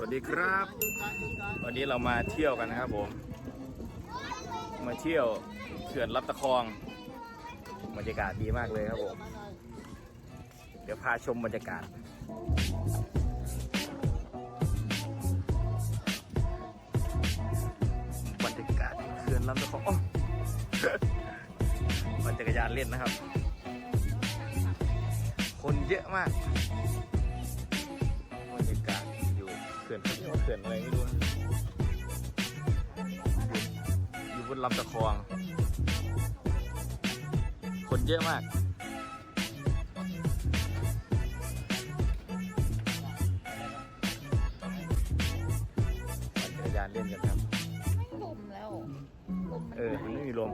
วัสดีครับ วันนี้เรามาเที่ยวกันนะครับผม มาเที่ยวเขื่อนรับตะคองบรรยากาศดีมากเลยครับผม เดี๋ยวพาชมบรรยากาศบรรยากาศเขื่อนลำตะคองอ้อปั่นจักรยานเล่นนะครับ คนเยอะมากบรรยากาศ ขื่อนเขื่อนอะไรไม่รู้นะอยู่บนลำตะคอง คนเยอะมากปั่นจักรยานเล่นกันครับ ลมแล้วลมมันเออมันไม่มีลม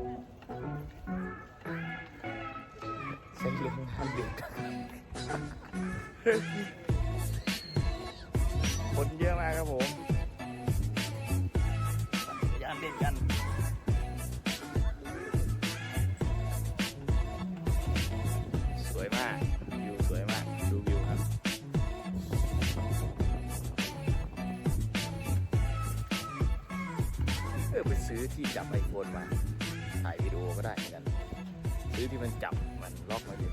ใช้ลมทันเด็ก คนเยอะมากครับผมยานเล่นกันสวยมากวิวสวยมาก ดูวิวครับ เออไปซื้อที่จับไอโฟนมา ถ่ายวิดีโอก็ได้เหมือนกัน ซื้อที่มันจับมันล็อกมาดิ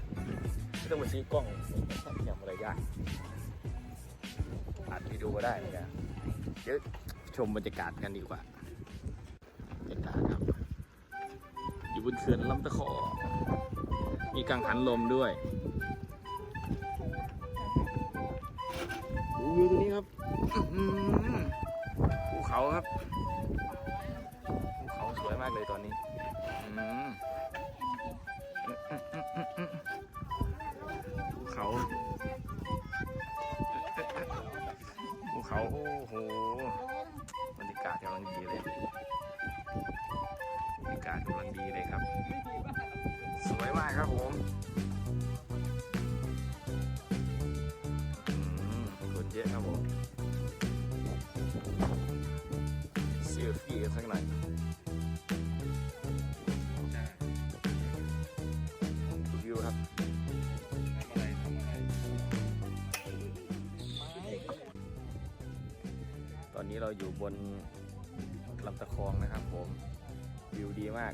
ไม่ต้องมาซื้อกล้องมันทำอะไรยาก อัดวิดีโอก็ได้เหมือนกันเดี๋ยวชมบรรยากาศกันดีกว่าบรรยากาศครับ อยู่บนเขื่อนลำตะคอมีกังหันลมด้วยดูวิวตรงนี้ครับภูเขาครับภูเขาสวยมากเลยตอนนี้ เขาโอ้โหบรรยากาศกำลังดีเลยบรรยากาศกำลังดีเลยครับ สวยมากครับผมอืมคนเยอะครับผมเซลฟี่กันสักหน่อย อนนี้เราอยู่บนลำตะคองนะครับผมวิวดีมาก